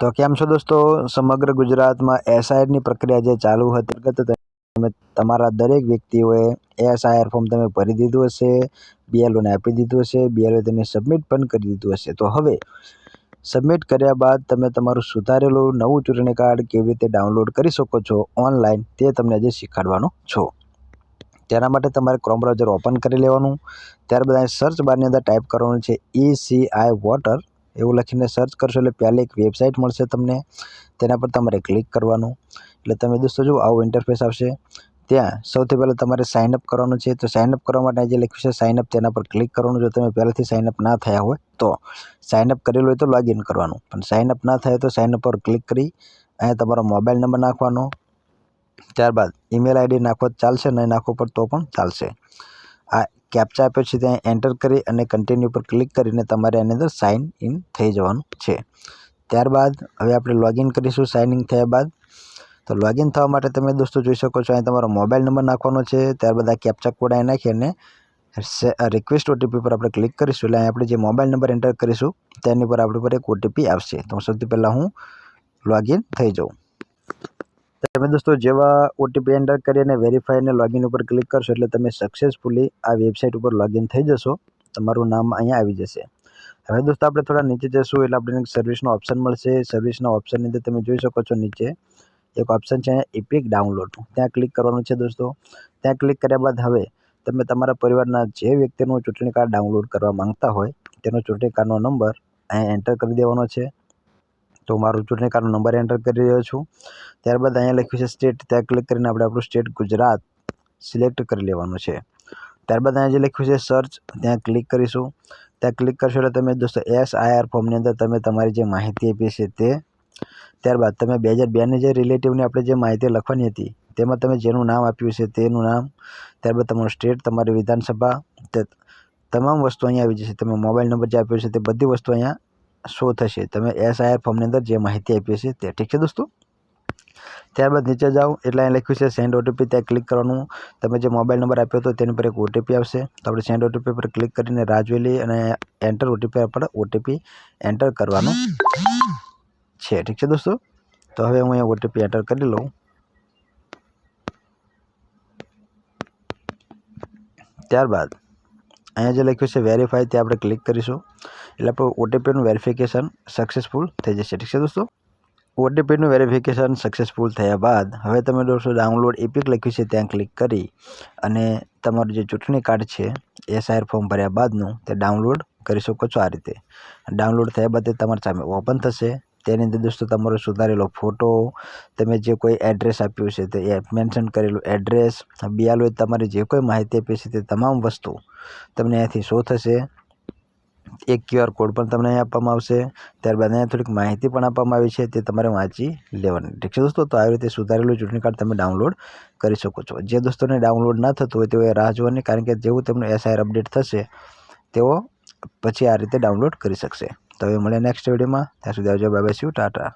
તો કેમ છો દોસ્તો? સમગ્ર ગુજરાતમાં એસઆઈઆરની પ્રક્રિયા જે ચાલુ હતી, અંતર્ગત તમે તમારા દરેક વ્યક્તિઓએ એસઆઈઆર ફોર્મ તમે ભરી દીધું હશે, બીએલઓને આપી દીધું હશે બીએલઓ તેને સબમિટ પણ કરી દીધું હશે. તો હવે સબમિટ કર્યા બાદ તમે તમારું સુધારેલું નવું ચૂંટણી કાર્ડ કેવી રીતે ડાઉનલોડ કરી શકો છો ઓનલાઈન તે તમને આજે શીખવાડવાનો છો. તેના માટે તમારે ક્રોમ બ્રાઉઝર ઓપન કરી લેવાનું. ત્યારબાદ અહીં સર્ચ બારની અંદર ટાઈપ કરવાનું છે ઈ સી આઈ વોટર એવું લખીને સર્ચ કરશો એટલે પહેલાં એક વેબસાઇટ મળશે તમને. તેના પર તમારે ક્લિક કરવાનું. એટલે તમે દોસ્તો જુઓ, આવું ઇન્ટરફેસ આવશે. ત્યાં સૌથી પહેલાં તમારે સાઇનઅપ કરવાનું છે. તો સાઇનઅપ કરવા માટે જે લખ્યું છે સાઇનઅપ તેના પર ક્લિક કરવાનું. જો તમે પહેલાંથી સાઇનઅપ ના થયા હોય, તો સાઇનઅપ કરેલું હોય તો લોગિન કરવાનું. પણ સાઇનઅપ ના થાય તો સાઇનઅપ પર ક્લિક કરી અહીંયા તમારો મોબાઈલ નંબર નાખવાનો. ત્યારબાદ ઈમેલ આઈડી નાખો ચાલશે, નહીં નાખવો પર તો પણ ચાલશે. આ કેપ્ચા આપ્યો છે, ત્યાં એન્ટર કરી અને કન્ટિન્યુ પર ક્લિક કરીને તમારે આની અંદર સાઇન ઇન થઈ જવાનું છે. ત્યારબાદ હવે આપણે લોગિન કરીશું સાઇન ઇન થયા બાદ. તો લોગિન થવા માટે તમે દોસ્તો જોઈ શકો છો, અહીં તમારો મોબાઈલ નંબર નાખવાનો છે. ત્યારબાદ આ કેપ્ચા કોડ અહીં નાખી અને રિક્વેસ્ટ ઓટીપી પર આપણે ક્લિક કરીશું. એટલે અહીં આપણે જે મોબાઈલ નંબર એન્ટર કરીશું, તેની પર આપણી પર એક ઓટીપી આવશે. તો સૌથી પહેલાં હું લોગિન થઈ જાઉં. તમે દોસ્તો જેવા ઓટીપી એન્ટર કરી અને વેરીફાઈ અને લોગિન ઉપર ક્લિક કરશો એટલે તમે સક્સેસફુલી આ વેબસાઇટ ઉપર લોગિન થઈ જશો. તમારું નામ અહીંયા આવી જશે. હવે દોસ્તો આપણે થોડા નીચે જશું એટલે આપણે સર્વિસનો ઓપ્શન મળશે. સર્વિસના ઓપ્શનની અંદર તમે જોઈ શકો છો નીચે એક ઓપ્શન છે ઇપિક ડાઉનલોડ ત્યાં ક્લિક કરવાનું છે દોસ્તો. ત્યાં ક્લિક કર્યા બાદ હવે તમે તમારા પરિવારના જે વ્યક્તિનું ચૂંટણી કાર્ડ ડાઉનલોડ કરવા માંગતા હોય તેનો ચૂંટણી કાર્ડનો નંબર અહીંયા એન્ટર કરી દેવાનો છે. તો મારું ચૂંટણી કાર્ડનો નંબર એન્ટર કરી રહ્યો છું. ત્યારબાદ અહીંયા લખ્યું છે સ્ટેટ ત્યાં ક્લિક કરીને આપણે આપણું સ્ટેટ ગુજરાત સિલેક્ટ કરી લેવાનું છે. ત્યારબાદ અહીંયા જે લખ્યું છે સર્ચ ત્યાં ક્લિક કરીશું. ત્યાં ક્લિક કરશો એટલે તમે દોસ્તો એસ આઈઆર ફોર્મની અંદર તમે તમારી જે માહિતી આપી છે તે ત્યારબાદ તમે બે હજાર બેની જે રિલેટિવની આપણે જે માહિતી લખવાની હતી, તેમાં તમે જેનું નામ આપ્યું છે તેનું નામ, ત્યારબાદ તમારું સ્ટેટ તમારી વિધાનસભા તમામ વસ્તુ અહીંયા આવી જશે. તમે મોબાઈલ નંબર જે આપ્યો છે તે બધી વસ્તુ અહીંયા શો થશે? તમે એસઆઈઆર ફોર્મની અંદર જે માહિતી આપી છે તે ઠીક છે દોસ્તો? ત્યારબાદ નીચે જાઓ એટલે અહીં લખ્યું છે સેન્ડ ઓટીપી ત્યાં ક્લિક કરવાનું. તમે જે મોબાઈલ નંબર આપ્યો હતો તેની પર એક ઓટીપી આવશે. તો આપણે સેન્ડ ઓટીપી પર ક્લિક કરીને લઈએ અને એન્ટર ઓટીપી પર ઓટીપી એન્ટર કરવાનું છે. ઠીક છે દોસ્તો? તો હવે હું અહીંયા ઓટીપી એન્ટર કરી લઉં. ત્યારબાદ અહીંયા જે લખ્યું છે વેરીફાઈ તે આપણે ક્લિક કરીશું. એટલે આપણું ઓટીપીનું વેરિફિકેશન સક્સેસફુલ થઈ જશે. ઠીક છે દોસ્તો? ઓટીપીનું વેરિફિકેશન સક્સેસફુલ થયા બાદ હવે તમે દોસ્તો ડાઉનલોડ એપિક લખ્યું છે, ત્યાં ક્લિક કરી અને તમારું જે ચૂંટણી કાર્ડ છે એ એસઆઈઆર ફોર્મ ભર્યા બાદનું તે ડાઉનલોડ કરી શકો છો આ રીતે. ડાઉનલોડ થયા બાદ તમારી સામે ઓપન થશે. તેની અંદર દોસ્તો તમારો સુધારેલો ફોટો તમે જે કોઈ એડ્રેસ આપ્યું છે તે મેન્શન કરેલું એડ્રેસ બિયાલો તમારી જે કોઈ માહિતી આપી છે તે તમામ વસ્તુ તમને અહીંયાથી શો થશે. એક ક્યુઆર કોડ પણ તમને અહીં આપવામાં આવશે. ત્યારબાદ અહીંયા થોડીક માહિતી પણ આપવામાં આવી છે તે તમારે વાંચી લેવાની. ઠીક છે દોસ્તો? તો આવી રીતે સુધારેલું ચૂંટણી કાર્ડ તમે ડાઉનલોડ કરી શકો છો. જે દોસ્તોને ડાઉનલોડ ના થતું હોય તેઓએ રાહ જોવાની, કારણ કે જેવું તેમનું એસઆઈઆર અપડેટ થશે, તેઓ પછી આ રીતે ડાઉનલોડ કરી શકશે. તો હવે મળે નેક્સ્ટ વિડીયોમાં ત્યાં સુધી આવજો. Bye bye tata.